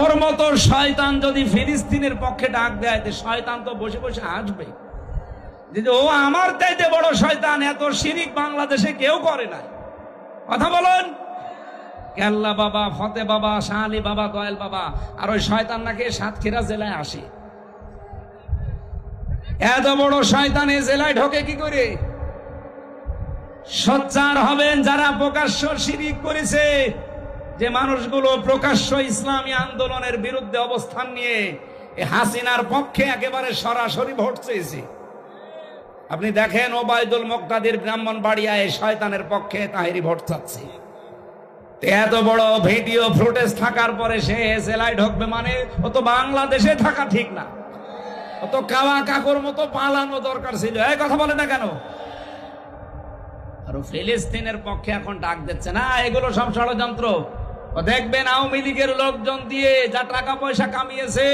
ওর মতো শয়তান যদি ফিলিস্তিনের পক্ষে ডাক দেয় শয়তান তো বসে বসে আসবে যে ও আমার চাইতে বড় শয়তান, এত শিরিক বাংলাদেশে কেউ করে না। কথা বলুন। কেল্লা বাবা, ফতে বাবা শাহালি বাবা, দয়াল বাবা, আর ওই শয়তান নাকি সাতক্ষীরা জেলায় আসে। এত বড় শয়তান এ জেলায় ঢোকে কি করে? সচ্চার হবেন যারা প্রকাশ্য শিরিক করেছে। যে মানুষগুলো প্রকাশ্য ইসলামী আন্দোলনের বিরুদ্ধে অবস্থান নিয়ে হাসিনার পক্ষে একেবারে সরাসরি ভোট চেয়েছে। আপনি দেখেন ওবায়দুল মোক্তাদির ব্রাহ্মণ বাড়িয়ায় শয়তানের পক্ষে তাহেরি ভোট চাচ্ছে। এত বড় ভিডিও ফুটেজ থাকার পরে সে জেলায় ঢুকবে মানে ও তো বাংলাদেশে থাকা ঠিক না। ও তো কাওয়া কাকুর মতো পালানো দরকার ছিল। এই কথা বলে না কেন? আর ফিলিস্তিনের পক্ষে এখন ডাক দিচ্ছে, না, এগুলো সব ষড়যন্ত্র। দেখবেন আওয়ামী লীগের লোকজন দিয়ে যা টাকা পয়সা কামিয়েছে,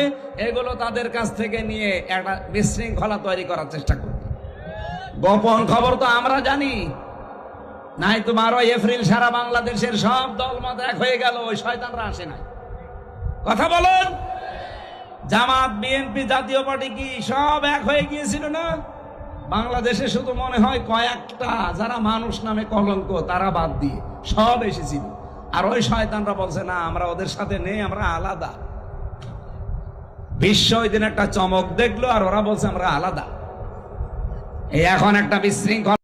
এগুলো তাদের কাছ থেকে নিয়ে একটা বিশৃঙ্খলা তৈরি করার চেষ্টা করবে। গোপন খবর তো আমরা জানি। নাই তো বারোই এপ্রিল সারা বাংলাদেশের সব দলমত এক হয়ে গেল, ওই শয়তানরা আসে নাই। কথা বলুন। জামাত বিএনপি জাতীয় পার্টি কি সব এক হয়ে গিয়েছিল না? বাংলাদেশে শুধু মনে হয় কয়েকটা, যারা মানুষ নামে কলঙ্ক, তারা বাদ দিয়ে সব এসেছিল। আর ওই শয়তানরা বলছে, না, আমরা ওদের সাথে নেই, আমরা আলাদা। বিশ্ব ওই দিন একটা চমক দেখল আর ওরা বলছে, আমরা আলাদা। এই এখন একটা বিশৃঙ্খলা